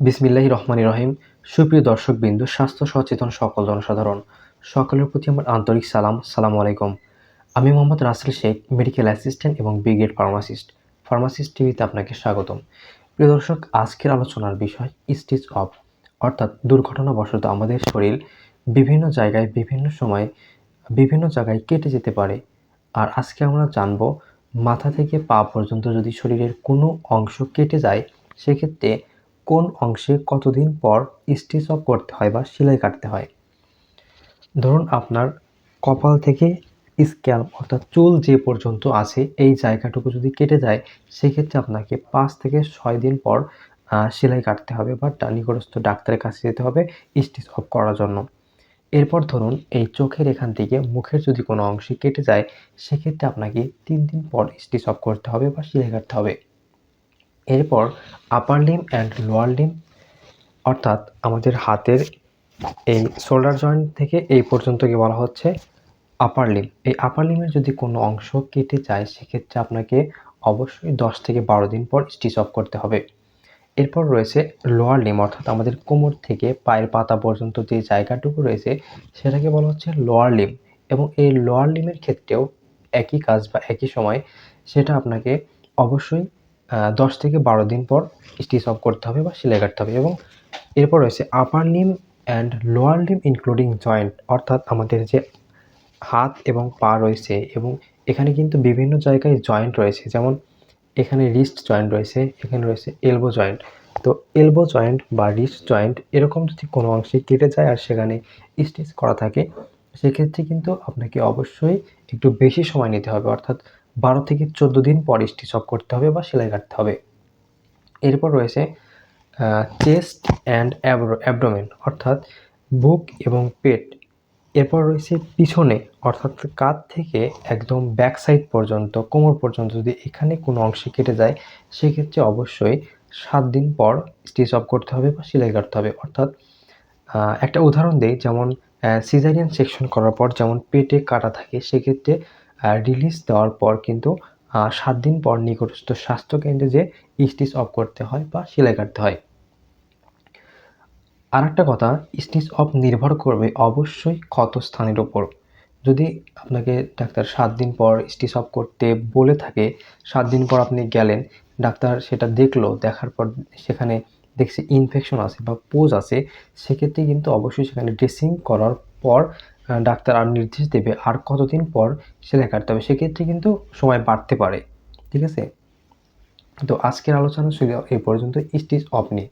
বিসমিল্লাহি রহমানি রহিম। সুপ্রিয় দর্শক বিন্দু স্বাস্থ্য সচেতন সকল জনসাধারণ, সকলের প্রতি আমার আন্তরিক সালাম সালাম আলাইকুম। আমি মোহাম্মদ রাসেল শেখ মেডিকেল অ্যাসিস্ট্যান্ট এবং ব্রিগেড ফার্মাসিস্ট ফার্মাসিস্ট টিভিতে আপনাকে স্বাগতম। প্রিয় দর্শক, আজকের আলোচনার বিষয় স্টিচ অফ অর্থাৎ দুর্ঘটনাবশত আমাদের শরীর বিভিন্ন জায়গায়, বিভিন্ন সময়ে, বিভিন্ন জায়গায় কেটে যেতে পারে। আর আজকে আমরা জানব, মাথা থেকে পা পর্যন্ত যদি শরীরের কোনো অংশ কেটে যায়, সেক্ষেত্রে কোন অংশে কতদিন পর স্টিচ অফ করতে হয় বা সেলাই কাটতে হয়? ধরুন আপনার কপাল থেকে স্ক্যাল্প অর্থাৎ চুল যে পর্যন্ত আছে, এই জায়গাটুকু যদি কেটে যায়, সেক্ষেত্রে আপনাকে পাঁচ থেকে ছয় দিন পর সেলাই কাটতে হবে বা নিকটস্থ ডাক্তারের কাছে যেতে হবে স্টিচ অফ করার জন্য। এরপর ধরুন এই চোখের এখান থেকে মুখের যদি কোনো অংশে কেটে যায়, সেক্ষেত্রে আপনাকে তিন দিন পর স্টিচ অফ করতে হবে বা সেলাই কাটতে হবে। এরপর upper limb and lower limb অর্থাৎ আমাদের হাতের এই শোল্ডার জয়েন্ট থেকে এই পর্যন্তকে বলা হচ্ছে আপার লিম এই আপার লিমের যদি কোনো অংশ কেটে যায়, সেক্ষেত্রে আপনাকে অবশ্যই দশ থেকে বারো দিন পর স্টিচ অফ করতে হবে। এরপর রয়েছে লোয়ার লিম অর্থাৎ আমাদের কোমর থেকে পায়ের পাতা পর্যন্ত যে জায়গাটুকু রয়েছে, সেটাকে বলা হচ্ছে লোয়ার লিম এবং এই লোয়ার লিমের ক্ষেত্রেও একই কাজ বা একই সময় সেটা আপনাকে অবশ্যই দশ থেকে বারো দিন পর স্টিচ অফ করতে হবে বা সেলাই কাটতে হবে এবং এরপর রয়েছে upper limb and lower limb including joint অর্থাৎ আমাদের যে হাত এবং পা রয়েছে এবং এখানে কিন্তু বিভিন্ন জায়গায় জয়েন্ট রয়েছে, যেমন এখানে রিস্ট জয়েন্ট রয়েছে, এখানে রয়েছে এলবো জয়েন্ট তো এলবো জয়েন্ট বা রিস্ট জয়েন্ট এরকম যদি কোনো অংশে কেটে যায় আর সেখানে স্টিচ করা থাকে, সেক্ষেত্রে কিন্তু আপনাকে অবশ্যই একটু বেশি সময় নিতে হবে, অর্থাৎ বারো থেকে চোদ্দ দিন পর স্টিচ করতে হবে বা সেলাই কাটতে হবে। এরপর রয়েছে চেস্ট অ্যান্ড অ্যাবডোমেন অর্থাৎ বুক এবং পেট। এরপর রয়েছে পিছনে অর্থাৎ কাঁধ থেকে একদম ব্যাক সাইড পর্যন্ত, কোমর পর্যন্ত যদি এখানে কোনো অংশে কেটে যায়, সেক্ষেত্রে অবশ্যই সাত দিন পর স্টিচ অফ করতে হবে বা সেলাই কাটতে হবে। অর্থাৎ একটা উদাহরণ দিই, যেমন সিজারিয়ান সেকশন করার পর যেমন পেটে কাটা থাকে, সেক্ষেত্রে রিলিজ দেওয়ার পর কিন্তু সাত দিন পর নিকটস্থ স্বাস্থ্যকেন্দ্রে যে স্টিচ অফ করতে হয় বা সেলাই কাটতে হয়। আর একটা কথা স্টিচ অফ নির্ভর করবে অবশ্যই ক্ষত স্থানের ওপর যদি আপনাকে ডাক্তার সাত দিন পর স্টিচ অফ করতে বলে থাকে, সাত দিন পর আপনি গেলেন, ডাক্তার সেটা দেখল, দেখার পর সেখানে দেখছে ইনফেকশন আছে বা পোজ আছে, সেক্ষেত্রে কিন্তু অবশ্যই সেখানে ড্রেসিং করার পর ডাক্তার আর নির্দেশ দেবে আর কতদিন পর সেলাই কাটতে হবে সেক্ষেত্রে কিন্তু সময় বাড়তে পারে, ঠিক আছে? তো আজকের আলোচনা ছিল এই পর্যন্ত স্টিচ অফ নিয়ে।